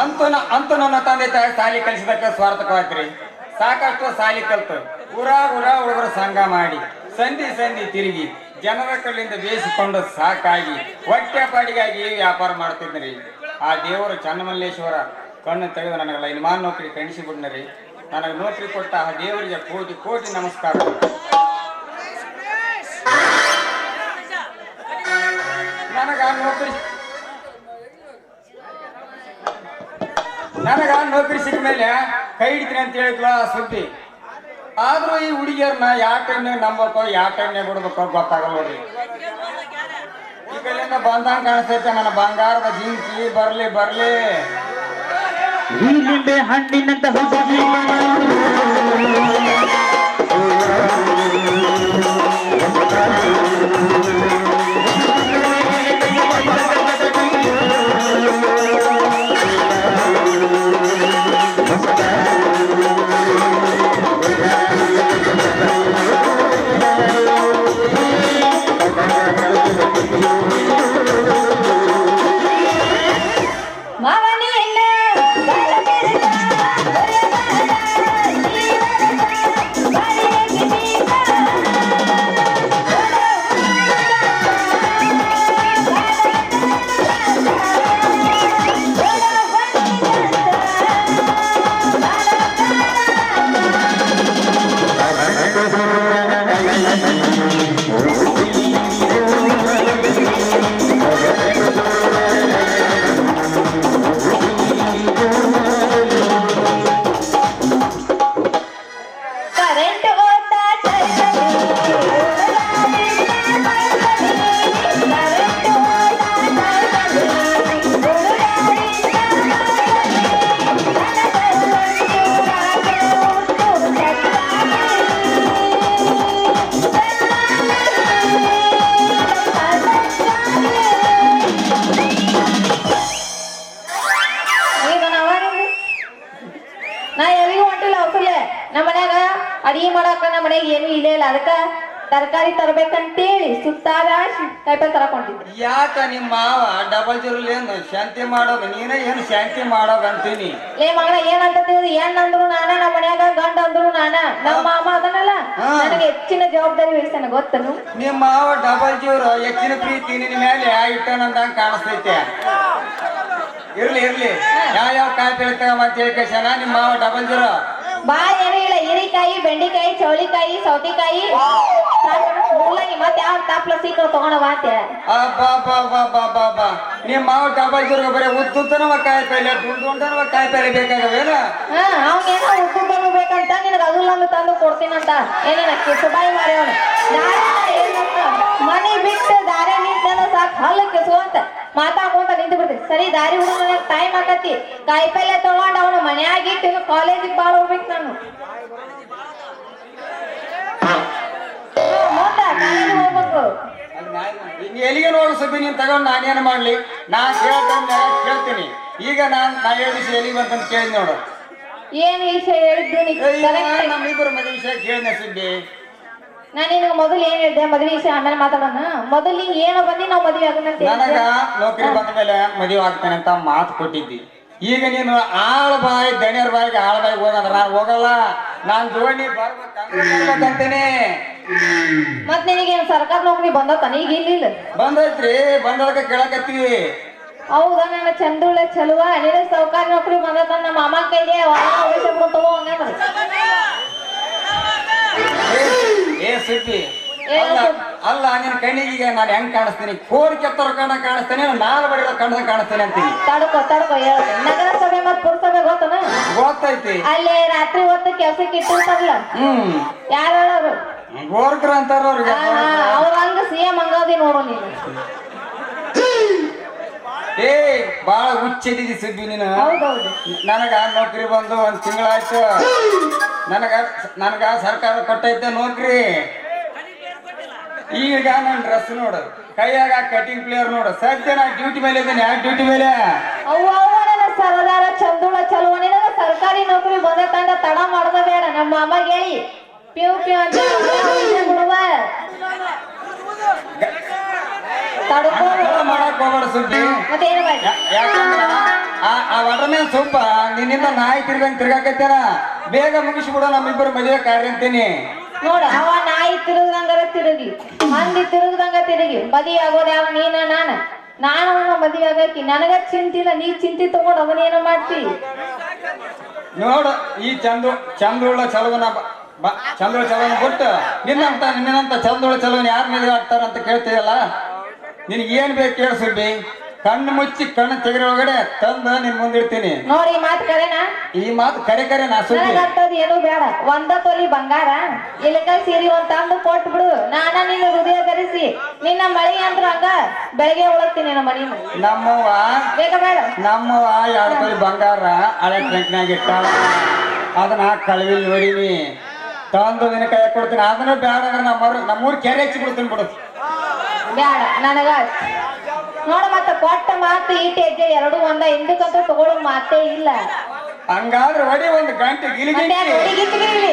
ಅಂತೂ ಅಂತ ನನ್ನ ತಂದೆ ತಾಯಿ ಸಾಲಿ ಕಲಿಸಿದಕ್ಕೆ ಸ್ವಾರ್ಥಕವಾಗ್ರಿ ಸಾಕಷ್ಟು ಸಾಲಿ ಕಲ್ತು. ಉರಾ ಊರ ಹುಡುಗರು ಸಂಘ ಮಾಡಿ, ಸಂಧಿ ಸಂಧಿ ತಿರುಗಿ ಜನರ ಕಲ್ಲಿಂದ ಬೇಯಿಸಿಕೊಂಡು ಸಾಕಾಗಿ, ಹೊಟ್ಟೆ ಪಾಡಿಗಾಗಿ ವ್ಯಾಪಾರ ಮಾಡ್ತಿದ್ರಿ ಆ ದೇವರು ಚನ್ನಮಲ್ಲೇಶ್ವರ ಕಣ್ಣು ತೆಗೆದು ನನಗೆ ಲೈನ್ಮಾನ್ ನೌಕರಿ ಕಣಿಸಿಬಿಡ್ನರಿ ನನಗೆ ನೌಕರಿ ಕೊಟ್ಟ ಆ ದೇವರಿಗೆ ಕೋಟಿ ಕೋಟಿ ನಮಸ್ಕಾರ. ನನಗ ನೌಕರಿ ನನಗ ನೌಕರಿ ಸಿಕ್ಕ ಮೇಲೆ ಕೈ ಹಿಡಿತೀನಿ ಅಂತ ಹೇಳಿದ್ಲ ಸುದ್ದಿ. ಆದ್ರೂ ಈ ಹುಡುಗಿಯರ್ನ ಯಾವ ಟೈಮ್ನಾಗ ನಂಬಬೇಕೋ, ಯಾವ ಟೈಮ್ನಾಗ ಬಿಡ್ಬೇಕೋ ಗೊತ್ತಾಗಲ್ಲ ನೋಡ್ರಿ. ಈ ಕಡೆಯಿಂದ ಬಂದಂಗ ಕಾಣಿಸ್ತೈತೆ, ನನ್ನ ಬಂಗಾರದ ಜಿಂಕಿ, ಬರ್ಲಿ ಬರ್ಲಿ. ನಿಂಬೆ ಹಣ್ಣಿನಂತ ಹುಡುಗಿ. ಅಡಿಗೆ ಮಾಡಾಕ ನಮ್ಮ ಮನೆಗೆ ಏನು ಇಲ್ಲೇ ಇಲ್ಲ. ಅದಕ್ಕ ತರಕಾರಿ ತರ್ಬೇಕಂತೇಳಿ ಸುತ್ತಾದ ಕಾಯಿಪಲ್ಲೆ ತರಕೊಂಡಿದ್ದೆ ಯಾಕ ನಿಮ್ಮ ಮಾವ ಡಬಲ್ ಏನು ಶಾಂತಿ ಮಾಡೋದು? ನೀನೇ ಏನು ಶಾಂತಿ ಮಾಡೋದು ಅಂತೀನಿ ಲೇ ಮಗನ ಏನಂತ ತಿಳಿದು ಏನ್ ಅಂದ್ರು ನಾನ ನಮ್ಮ ಮನ್ಯಾಗ ಗಂಡ ಅಂದ್ರು ನಾನ. ನಮ್ಮ ಮಾಮ ಅದನಲ್ಲ. ನನಗೆ ಹೆಚ್ಚಿನ ಜವಾಬ್ದಾರಿ ವಹಿಸ್ತಾನೆ ಗೊತ್ತನು ನಿಮ್ಮ ಮಾವ ಡಬಲ್ ಜೀರೋ ಹೆಚ್ಚಿನ ಪ್ರೀತಿ ನಿನ್ನ ಮೇಲೆ ಇಟ್ಟನಂತ ಕಾಣಿಸ್ತೈತೆ. ಇರ್ಲಿ ಇರ್ಲಿ. ಯಾವ ಯಾವ ಕಾಯಿ ಬೆಳಿತಾವ ಮತ್ತೆ ಹೇಳಿ ಕೇಳ್ಸಣ. ನಿಮ್ಮ ಮಾವ ಡಬಲ್ ಜೀರೋ ಬಾಳ ಏನೂ ಇಲ್ಲ ಹೀರಿಕಾಯಿ ಬೆಂಡಿಕಾಯಿ ಚೌಳಿಕಾಯಿ ಸೌತಿಕಾಯಿ. ಮುಲ್ಲಂಗಿ ಮತ್ತೆ ಯಾವ ತಾಪ್ಲ ಸೀಕ್ರ ತಗೊಂಡವ ಅಂತ ನಿಮ್ಮ ಮಾವ ಡಬಲ್ ಜೀರೋ ಬರೀ ಉದ್ದುದ್ದನವ ಕಾಯಿಪಲ್ಲೆ ದುಂಡುಂಡನವ ಕಾಯಿ ಪಲ್ಯ ಬೇಕಾಗವೇನ ಅವ್ನೇನೋ ಬೇಕಂತ ಬರ್ಬೇಕಂತ ನಿನಗೆ ನಾನು ತಂದು ಕೊಡ್ತೀನಂತ. ಏನೇನ ಕಿಸುಬಾಯಿ ಮಾಡ್ಯವನ ಮನಿ ಬಿಟ್ಟು ದಾರಿ ನಿಂತನ ಸಾಕು, ಹಲ್ಲು ಕಿಸು ಅಂತ ಮಾತಾಡ್ಕೊಂತ ನಿಂತು ಬಿಡ್ತಿ. ಸರಿ, ದಾರಿ ಹುಡುಗ ಟೈಮ್ ಆಕತಿ. ಕಾಯಿಪಲ್ಲೆ ತಗೊಂಡ್ ಅವನು ಮನೆಯಾಗಿ ಇಟ್ಟು ಕಾಲೇಜಿಗೆ ಬಾಳ ಹೋಗ್ಬೇಕು ನಾನು. ಮುಂದ ಎಲ್ಲಿಗೆ ನೋಡು ಸಭೆ ನೀನ್ ತಗೊಂಡು ನಾನೇನು ಮಾಡ್ಲಿ? ನಾ ಕೇಳ್ತಾ ಕೇಳ್ತೀನಿ. ಈಗ ನಾನ್ ನಾ ಹೇಳಿ ಎಲ್ಲಿ ಎಲ್ಲಿಗೆ ಬಂತಂತ ಕೇಳಿ ನೋಡು. ಏನ್ ವಿಷಯ ಹೇಳಿದ್ದು ನೀ? correct ನಮ್ಮಿಬ್ಬರು ಮದುವೆ ವಿಷಯ ಕೇಳಿದೆ ಸುದ್ದಿ ನಾನು ನಿನಗೆ ಮೊದಲು ಏನ್ ಹೇಳಿದೆ? ಮದುವೆ ವಿಷಯ ಆಮೇಲೆ ಮಾತಾಡೋಣ. ಮೊದಲು ನೀನ್ ಏನೋ ಬಂದಿ ನಾವು ಮದ್ವೆ ಆಗೋಣಂತ ನನಗ ನೌಕರಿ ಬಂದ ಮೇಲೆ ಮದುವೆ ಆಗ್ತಾನೆ ಅಂತ ಮಾತು ಕೊಟ್ಟಿದ್ದಿ. ಈಗ ನೀನು ಆಳ ಬಾಯಿ ದಣಿಯರ್ ಬಾಯಿಗೆ ಆಳ ಬಾಯಿಗೆ ಹೋಗಂದ್ರ ನಾನು ಹೋಗಲ್ಲ. ನಾನ್ ಜೋಡಿ ಬರ್ಬೇಕಂತೇನೆ ಮತ್ ನಿನಗೇನ್ ಸರ್ಕಾರ ನೌಕರಿ ಬಂದತನ? ಈಗ ಇಲ್ಲ ಬಂದೈತ್ರಿ ಬಂದಾಗ ಕೇಳಕತ್ತೀವಿ. ಹೌದಾ ನನ್ನ ಚಂದುಳ ಚಲುವ? ನಿನ ಸರ್ಕಾರಿ ನೌಕರಿ ಬಂದತ ನಮ್ಮ ಮಾಮ ಕೈಗೆ ತಗೋ ಏ- ಅಲ್ಲ ನಿನ್ನ ಕಣ್ಣಿಗೆ ನಾನು ಹೆಂಗ್ ಕಾಣಿಸ್ತೀನಿ? ಕೋರಿ ಕೆತ್ತರ ಕಣ್ಣ ಕಾಣಿಸ್ತೇನೆ ನಾಲ್ ಬಡಿದ ಕಣ್ಣ ಕಾಣಿಸ್ತೇನೆ ಅಂತೀನಿ. ತಡಕೋ ತಡ್ಕೊ ನಗರಸಭೆ ಮತ್ ಪುರಸಭೆ ಗೊತ್ತನ? ಗೊತ್ತೈತಿ. ಅಲ್ಲಿ ರಾತ್ರಿ ಹೊತ್ತು ಕೆಲ್ಸಕ್ಕೆ ಇಟ್ಟಿರ್ತಾರಲ್ಲ? ಹ್ಮ್. ಯಾರು ಹೇಳೋರು? ಗೋರ್ಕರ ಅಂತಾರ ಅವ್ರಿಗೆ ಅವ್ರ ಹಂಗ ಸಿಎಂ ಹಂಗದಿ ನೋಡು ನೀನು. ಏ ಬಾಳ ಹುಚ್ಚಿದ್ದೀವಿ ಹೌದು ನೀನು. ಹೌದೌದು. ನನಗ ನೌಕರಿ ಬಂದು ಒಂದ್ ತಿಂಗಳಾಯ್ತು. ನನಗ ನನಗ ಸರ್ಕಾರ ಕೊಟ್ಟೈತೆ ನೌಕರಿ. ಈಗ ನನ್ನ ಡ್ರೆಸ್ ನೋಡು. ಕೈಯಾಗ ಕಟಿಂಗ್ ಪ್ಲೇಯರ್ ನೋಡು. ಸದ್ಯ ನಾ ಡ್ಯೂಟಿ ಮೇಲೆ ಇದ್ದೇನೆ. ಯಾಕೆ ಡ್ಯೂಟಿ ಮೇಲೆ? ಅವ್ವ ಅವ್ವ ನನ್ನ ಸರದಾರ ಚಂದುಳ ಚಲುವ ನಿನಗ ಸರ್ಕಾರಿ ನೌಕರಿ ಬಂದೈತಂದ ತಡ ಮಾಡದ ಬೇಡ. ನಮ್ಮ ಮಾಮಗೆ ಹೇಳಿ ಪ್ಯೂ ಪ್ಯೂ ಅಂತ ಬಿಡುವ ತಡ್ಕೋ ಮಾಡಕ್ ಹೋಗ್ಬೇಡ ಸುದ್ದಿ ಮತ್ತೇನು ಮಾಡಿ? ಯಾ- ಯಾಕಂದ್ರ ಆ ವಾಟರ್ಮ್ಯಾನ್ ಸ್ವಲ್ಪ ನಿನ್ನಿಂದ ನಾಯಿ ತಿರ್ಗಂಗ್ ತಿರ್ಗಾಕತ್ತಾರ ಬೇಗ ಮುಗಿಸ್ಬಿಡ ನಮ್ಮಿಬ್ಬರು ಮದುವೆ ಕಾರ್ಯ ಅಂತೀನಿ. ನೋಡ ಅವ ನಾಯಿ ತಿರುಗ್ದಂಗರ ತಿರುಗಿ ಮಂದಿ ತಿರುಗ್ದಂಗ ತಿರುಗಿ ಮದಿ ಆಗೋದ್ ಯಾವ ನೀನ ನಾನ? ನಾನು ಅವನ ಮದುವೆ ಆಗಕ್ಕೆ ನನಗ ಚಿಂತಿಲ್ಲ ನೀ ಚಿಂತಿ ತಗೊಂಡ್ ಅವನೇನು ಮಾಡ್ತಿ? ನೋಡ ಈ ಚಂದು ಚಂದುಳ್ಳ ಚಲವನ ಬ- ಚಲೋನ್ ಕೊಟ್ಟು ನಿನ್ನಂತ ನಿನ್ನಂತ ಚಂದ್ರೋಳ ಚಲೋನ್ ಯಾರ ಮದುವೆ ಆಗ್ತಾರ ಅಂತ ಕೇಳ್ತೀಯಲ್ಲ? ನಿನಗೆ ಏನ್ ಬೇಕು ಕೇಳು ಸುಬ್ಬಿ. ಕಣ್ಣು ಮುಚ್ಚಿ ಕಣ್ಣು ತೆಗೆರ ಒಳಗಡೆ ತಂದು ನಿನ್ ಮುಂದಿಡ್ತೀನಿ ನೋಡಿ ಈ ಮಾತು ಕರೆನಾ? ಈ ಮಾತು ಕರೆ ಕರೆ ನಾ ಸುಬ್ಬಿ? ನನಗ ಅಂತದ್ ಏನು ಬೇಡ. ಒಂದ ತೊಲಿ ಬಂಗಾರ ಇಲ್ಲಕ ಸೀರಿ ಒಂದ್ ತಂದು ಕೊಟ್ಟು ಬಿಡು. ನಾನ ನಿನ್ನ ಹೃದಯ ಧರಿಸಿ ನಿನ್ನ ಮಳಿ ಅಂದ್ರ ಹಂಗ ಬೆಳಗ್ಗೆ ಉಳತ್ತೀನಿ ನಮ್ಮ ಮನೆ ನಮ್ಮವ್ವ ಬೇಗ ಬೇಡ. ನಮ್ಮವ್ವ ಎರಡು ತೊಲಿ ಬಂಗಾರ ಹಳೆ ಟ್ರಂಕ್ನಾಗ ಇಟ್ಟಾಳ. ಅದನ್ನ ಕಳವಿಲ್ ನೋಡಿನಿ. ತಂದು ನಿನ್ನ ಕೈ ಕೊಡ್ತೀನಿ ಅದನ್ನು ಬೇಡ ಅಂದ್ರೆ ನಮ್ಮವ್ರು ನಮ್ಮೂರ್ ಕೆರೆ ಹಚ್ಚಿ ಬಿಡ್ತೀನಿ ಬಿಡು ಬ್ಯಾಡ ನನಗ ನೋಡ ಮತ್ತ ಕೊಟ್ಟ ಮಾತು ಈಟ ಹೆಜ್ಜೆ ಎರಡು ಒಂದ ಹಿಂದಕ್ಕಂತ ತಗೊಳ್ಳೋ ಮಾತೇ ಇಲ್ಲ ಹಂಗಾದ್ರೆ ಒಡಿ ಒಂದು ಗಂಟೆ ಗಿಲಿಗಿ ಮತ್ತೆ ಹುಡುಗಿ ಇಲ್ಲಿ